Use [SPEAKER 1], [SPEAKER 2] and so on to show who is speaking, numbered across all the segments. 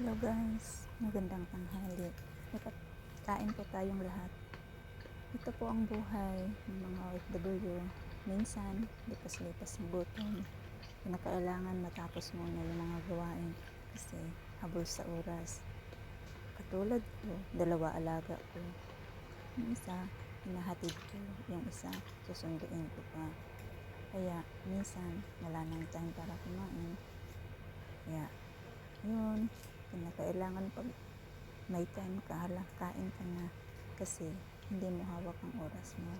[SPEAKER 1] Hello guys, magandang tanghali. Kain po tayong lahat. Ito po ang buhay ng mga OFW. Minsan, lipas-lipas ng gutom. Pinakailangan matapos muna yung mga gawain kasi habol sa oras. Katulad ko, dalawa alaga ko. Yung isa, hinahatid ko. Yung isa, susunduin ko pa. Kaya, minsan, wala nang time para kumain. Kaya, yun, kinakailangan pag may time ka, hala, kain ka na. Kasi, hindi mo hawak ang oras mo.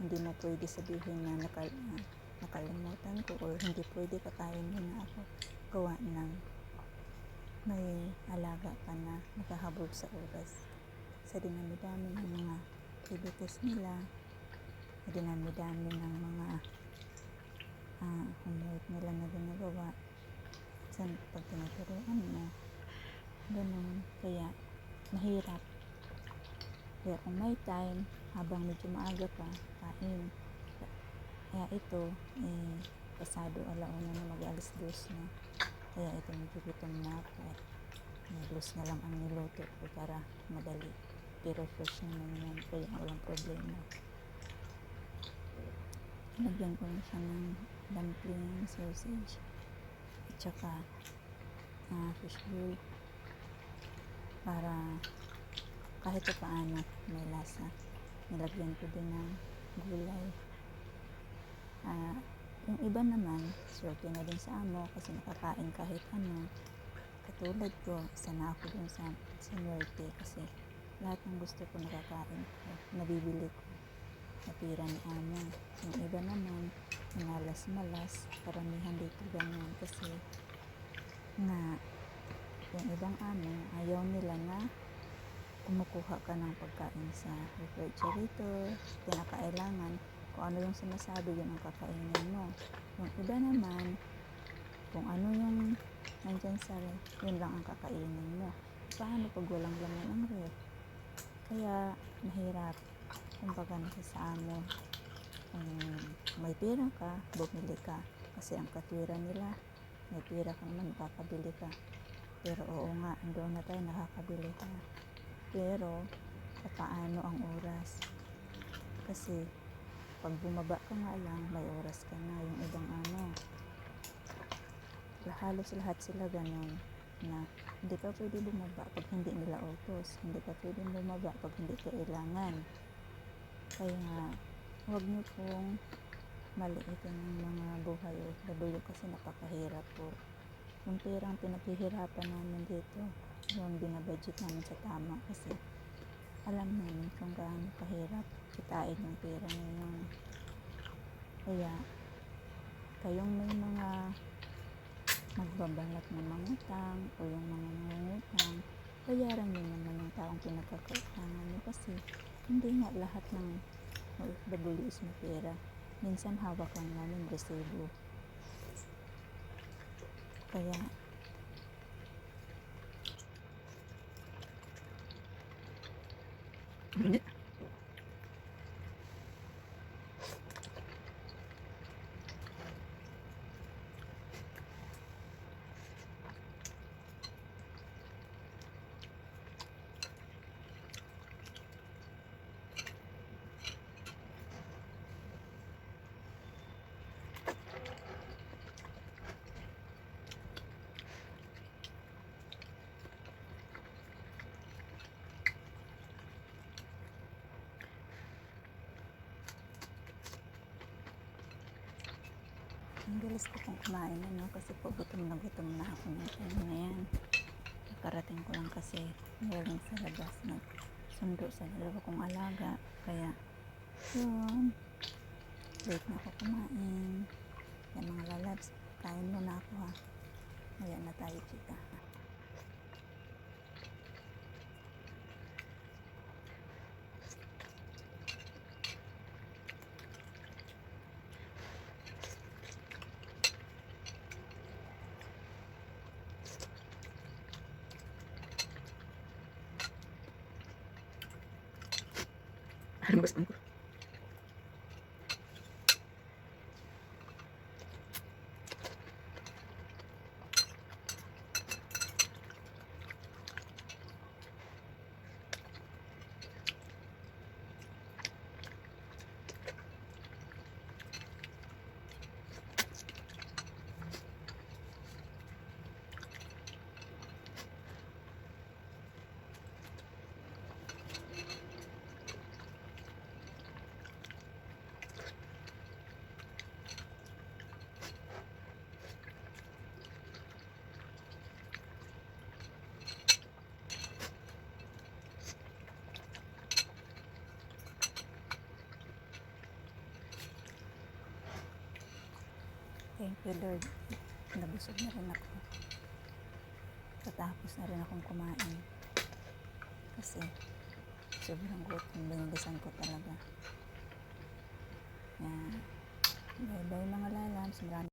[SPEAKER 1] Hindi mo pwede sabihin na nakal na nakalimutan ko or hindi pwede kakain mo na ako. Gawa ng may alaga ka na nakahabol sa oras. Sa dinami-dami ng mga activities nila, sa dinami-dami ng mga uh, homework nila na ginagawa, sa pag tinuturuan mo, ganun. Kaya, mahirap. Kaya kung may time, habang medyo maaga pa, kain. Kaya ito, eh, pasado alauna na mag-alis dos na. Kaya ito gutom na ako at na lang ang niluto ko para madali. Pero fresh naman yan, kaya walang problema. Lagyan ko na siya ng dumpling, sausage, at saka uh, fish bowl para kahit pa paano may lasa. Nilagyan ko din ng gulay. Ah, yung iba naman, swerte na din sa amo kasi nakakain kahit ano. Katulad ko, isa na ako dun sa sinuwerte kasi lahat ng gusto ko nakakain ko, nabibili ko. Napira ni amo. Yung iba naman, manalas-malas, karamihan dito ganyan kasi nga yung ibang amo, ayaw nila na kumukuha ka ng pagkain sa refrigerator, pinakailangan kung ano yung sinasabi, yun ang kakainin mo. Yung iba naman, kung ano yung nandyan sa ref, yun lang ang kakainin mo. Paano pag walang laman ang ref? Kaya, mahirap. Kumbaga nasa sa amo, kung may pera ka, bumili ka. Kasi ang katwira nila, may pera ka naman, makakabili ka. Pero oo nga, doon na tayo nakakabili ka. Pero, paano ang oras? Kasi, pag bumaba ka nga lang, may oras ka na. Yung ibang ano, halos lahat sila ganun na hindi ka pwede bumaba pag hindi nila utos. Hindi ka pwede bumaba pag hindi kailangan. Kaya nga, huwag niyo pong maliitin ng mga buhay OFW kasi napakahirap po. Yung perang pinaghihirapan namin dito, yung binabudget namin sa tama kasi alam namin kung gaano kahirap kitain yung pera ngayon. Kaya, kayong may mga magbabalat na mangutang o yung mga mangungutang, bayaran nyo naman yung taong pinagkakautangan nyo kasi hindi nga lahat ng OFW is pera. Minsan hawak lang namin resibo. Kaya, ang bilis ko pong kumain ano, kasi po gutom na gutom na ako ng time na yan. Nakarating ko lang kasi galing sa labas na sundo sa dalawa kong alaga. Kaya, yun. Late na ako kumain. Yan mga lalabs, kain muna ako ha. Kaya na tayo chika.
[SPEAKER 2] Harum gue.
[SPEAKER 1] Thank you Lord. Nabusog na rin ako. Katapos na rin akong kumain. Kasi sobrang gutom. Binilisan ko talaga. Yan. Bye bye mga lalams. Maraming